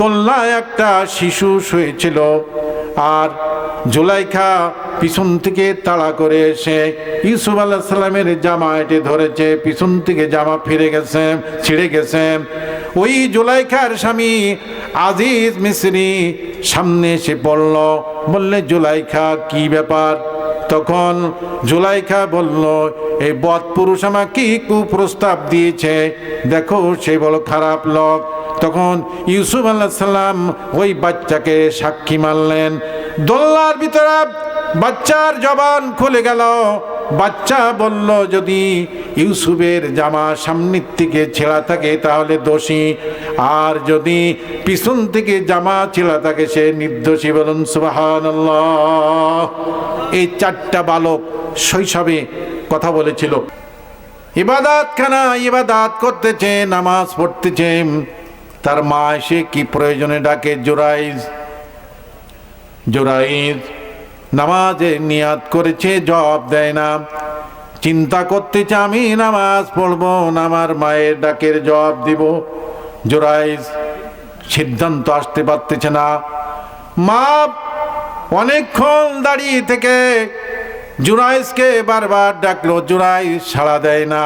দোলনায় একটা শিশু শুয়েছিল আর জুলাইখা পিছন থেকে তাড়া করে এসে ইউসুফ আল্লাহ সাল্লামের জামা এটে ধরেছে, পিছন থেকে জামা ফিরে গেছে, ছিঁড়ে গেছে। ওই জুলাইখার স্বামী আজিজ মিশ্রি সামনে এসে পড়ল বললে জুলাইখা, কি ব্যাপার? তখন জুলাইখা বলল এই বদ পুরুষ আমাকে কুপ্রস্তাব দিয়েছে। দেখো, সে বড় খারাপ লোক। তখন ইউসুফ আল্লাহ সাল্লাম ওই বাচ্চাকে সাক্ষী মানলেন দোল্লার ভিতরে বাচ্চার জবান খুলে গেল। বাচ্চা বলল, যদি ইউসুফের জামা সামনের থেকে ছেঁড়া থাকে তাহলে দোষী। আর যদি পিছন থেকে জামা ছেঁড়া থাকে সে নির্দোষী বলুন সুবাহান এই চারটা বালক শৈশবে কথা বলেছিল। ইবাদাত খানা ইবাদাত করতেছে, নামাজ পড়তেছে। তার মা এসে কি প্রয়োজনে ডাকে? জোরাইজ জোরাইজ, নামাজে নিয়াত করেছে, জবাব দেয় না। চিন্তা করতেছে, আমি নামাজ পড়ব আমার মায়ের ডাকের জবাব দিব। জোরাইজ, সিদ্ধান্ত আসতে পারতেছে না। মা অনেকক্ষণ দাঁড়িয়ে থেকে জুরাইজকে বারবার ডাকলো। জুরাইজ সাড়া দেয় না।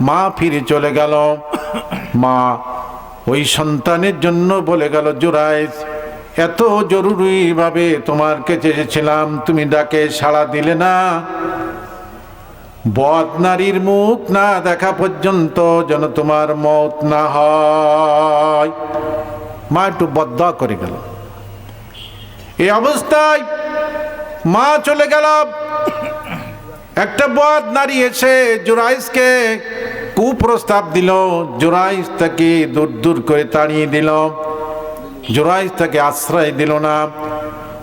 মা ফিরে চলে গেল। মা ওই সন্তানের জন্য বলে গেল জুরাইজ এত জরুরিভাবে তোমার কাছে এসেছিলাম, তুমি ডাকে সাড়া দিলে না। বদ নারীর মুখ না দেখা পর্যন্ত যেন তোমার মত না হয়। মা একটু বদ্ধ করে গেল। এই অবস্থায় মা চলে গেল। একটা বদ নারী এসে জুরাইসকে কুপ্রস্তাব দিল জুরাইস তাকে দূর দূর করে তাড়িয়ে দিল। জোরাইজ তাকে আশ্রয় দিল না।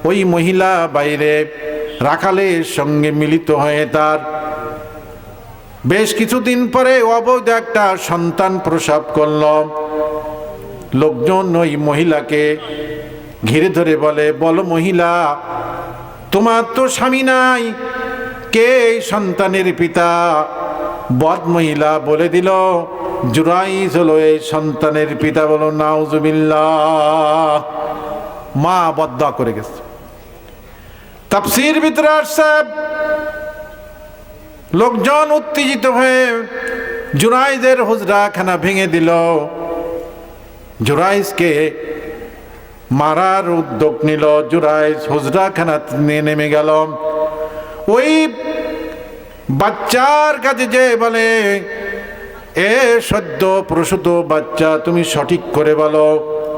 ওই মহিলা বাইরে রাখালের সঙ্গে মিলিত হয়ে তার বেশ কিছুদিন পরে অবৈধ একটা সন্তান প্রসাব করল। লোকজন ওই মহিলাকে ঘিরে ধরে বলে, বলো মহিলা, তোমার তো স্বামী নাই। কে সন্তানের পিতা? বদ মহিলা বলে দিল, জুরাইজ হলো এই সন্তানের পিতা বলো, নাউজুবিল্লাহ। মা বদ্ধ করে গেছে। তাপসির ভিতরে আসছে, লোকজন উত্তেজিত হয়ে জুরাইজের হুজরাখানা ভেঙে দিল। জুরাইজকে মারার উদ্যোগ নিল। জুরাইজ হুজরাখানা নিয়ে নেমে গেল। ওই বাচ্চার কাছে যে বলে, এ সদ্য প্রসূত বাচ্চা, তুমি সঠিক করে বলো,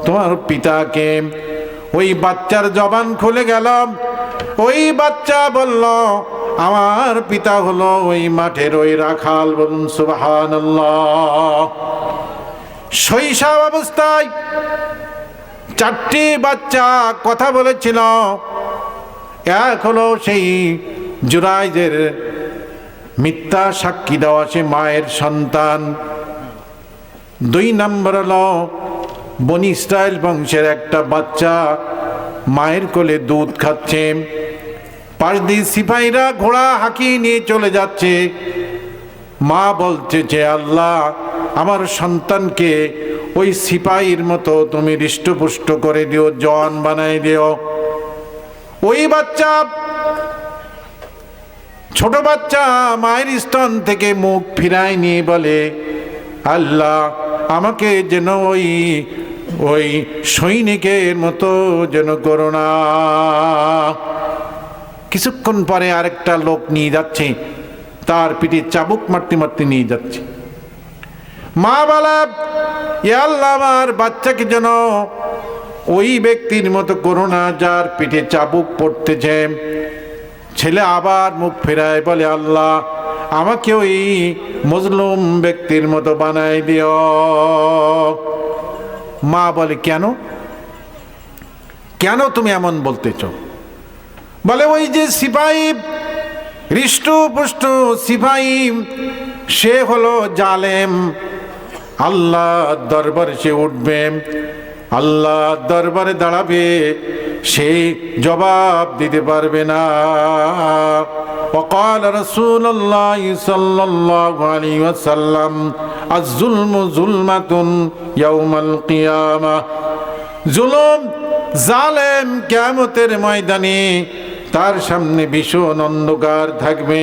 তোমার পিতাকে। ওই বাচ্চার জবান খুলে গেল। ওই বাচ্চা বলল, আমার পিতা হলো ওই মাঠের ওই রাখাল বলুন সুবাহান শৈশব অবস্থায় চারটি বাচ্চা কথা বলেছিল। এক হলো সেই জুরাইজের মিথ্যা সাক্ষী দেওয়া সে মায়ের সন্তান। দুই নম্বর হল, বনি ইসরায়েল বংশের একটা বাচ্চা মায়ের কোলে দুধ খাচ্ছে। পাশ দিয়ে সিপাহীরা ঘোড়া হাঁকিয়ে নিয়ে চলে যাচ্ছে। মা বলছে যে, আল্লাহ, আমার সন্তানকে ওই সিপাহীর মতো তুমি হৃষ্টপুষ্ট করে দিও জন বানাই দিও। ওই বাচ্চা ছোট বাচ্চা মায়ের স্তন থেকে মুখ ফিরায় নিয়ে বলে, আল্লাহ, আমাকে যেন ওই ওই সৈনিকের মতো যেন করো না। কিছুক্ষণ পরে আরেকটা লোক নিয়ে যাচ্ছে, তার পিঠে চাবুক মারতে মারতে নিয়ে যাচ্ছে। মা বলা আল্লাহ আমার বাচ্চাকে যেন ওই ব্যক্তির মতো করো না, যার পিঠে চাবুক পড়তেছে। ছেলে আবার মুখ ফেরায় বলে, আল্লাহ আমাকে ওই মজলুম ব্যক্তির মতো বানাই দিও। মা বলে, কেন? কেন তুমি এমন বলতেছ? বলে, ওই যে সিপাহী হৃষ্টপুষ্ট সিপাহী সে হলো জালেম। আল্লাহ দরবার সে উঠবে। আল্লাহ দরবারে দাঁড়াবে। সে জবাব দিতে পারবে না وقال رسول الله صلى الله عليه وسلم الظلم ظلمة يوم القيامة জুলুম জালেম কেমতের ময়দানে তার সামনে ভীষণ অন্ধকার থাকবে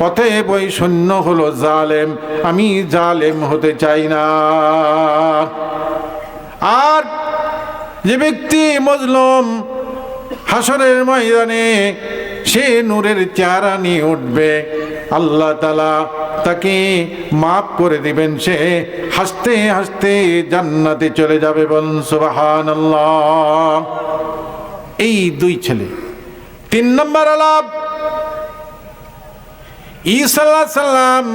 অতএব ওই শূন্য হলো জালেম আমি জালেম হতে চাই না আর যে ব্যক্তি মজলুম হাসরের ময়দানে, সে নূরের চেহারা নিয়ে উঠবে। আল্লাহ তালা তাকে মাফ করে দিবেন, সে হাসতে হাসতে জান্নাতে চলে যাবে বলুন সুবাহান এই দুই ছেলে, তিন নম্বর আলাপ ঈসাল্লাহ সাল্লাম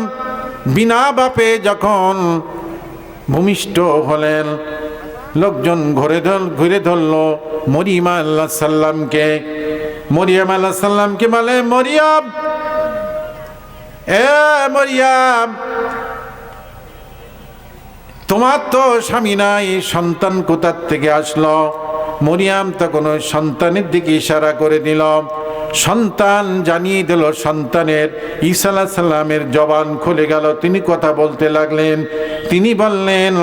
বিনা বাপে যখন ভূমিষ্ঠ হলেন লোকজন ঘুরে ধর, ঘুরে ধরলো মরিয়মা আল্লাহ সাল্লামকে মরিয়াম আল্লাহ সাল্লামকে বলে, মরিয়াম, এ মরিয়াম, তোমার তো স্বামী নাই, সন্তান কোথার থেকে আসলো? মরিয়াম তখন ওই সন্তানের দিকে ইশারা করে দিল সন্তান জানিয়ে দিল সন্তানের আলাহ সাল্লামের জবান খুলে গেল। তিনি কথা বলতে লাগলেন। তিনি বললেন,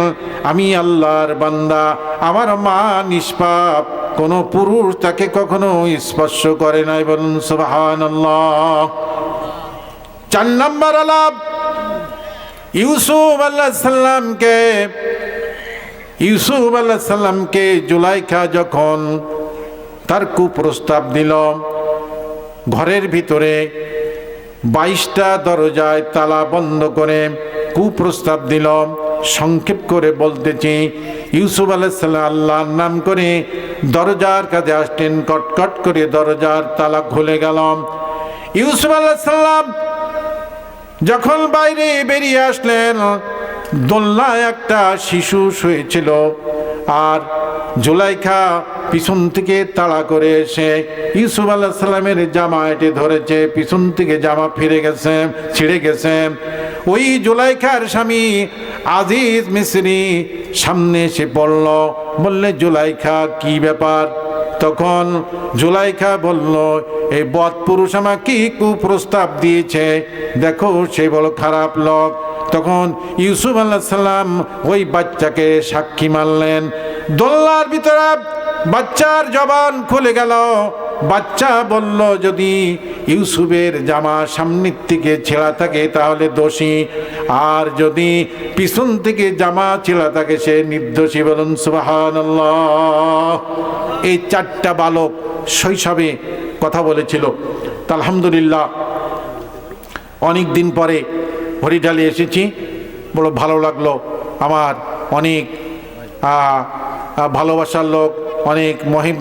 আমি আল্লাহর বান্দা, আমার মা নিষ্পাপ। কোনো পুরুষ তাকে কখনো স্পর্শ করে নাই। বলুন সুবাহান চার নম্বর আলাপ। ইউসুফ আল্লাহ সাল্লামকে ইউসুফ আল্লাহ সাল্লামকে জুলাইখা যখন তার কুপ্রস্তাব দিল ঘরের ভিতরে বাইশটা দরজায় তালা বন্ধ করে কুপ্রস্তাব দিল। সংক্ষেপ করে বলতেছি, ইউসুফ আলাইসাল্লাম আল্লাহর নাম করে দরজার কাছে আসতেন, কটকট করে দরজার তালা খুলে গেল। ইউসুফ আলাইসাল্লাম যখন বাইরে বেরিয়ে আসলেন, দোলনায় একটা শিশু শুয়েছিল। আর জুলাইখা পিছন থেকে তাড়া করে এসে ইউসুফ আল্লাহ সাল্লামের জামা এটে ধরেছে, পিছন থেকে জামা ফিরে গেছে, ছিঁড়ে গেছে। ওই জুলাইখার স্বামী আজিজ মিশ্রি সামনে এসে পড়ল বললে জুলাইখা, কি ব্যাপার? তখন জুলাইখা বলল এই বধ পুরুষ আমার কি কুপ্রস্তাব দিয়েছে। দেখো, সে বড় খারাপ লোক। তখন ইউসুফ আল্লাহ সাল্লাম ওই বাচ্চাকে সাক্ষী মানলেন দোল্লার ভিতরে বাচ্চার জবান খুলে গেল। বাচ্চা বলল, যদি ইউসুফের জামা সামনের থেকে ছেঁড়া থাকে তাহলে দোষী। আর যদি পিছন থেকে জামা ছেঁড়া থাকে সে নির্দোষী বলুন সুবাহান এই চারটা বালক শৈশবে কথা বলেছিল। আলহামদুলিল্লাহ অনেক দিন পরে হরিডালে এসেছি। বড় ভালো লাগল আমার অনেক ভালোবাসার লোক অনেক মহিম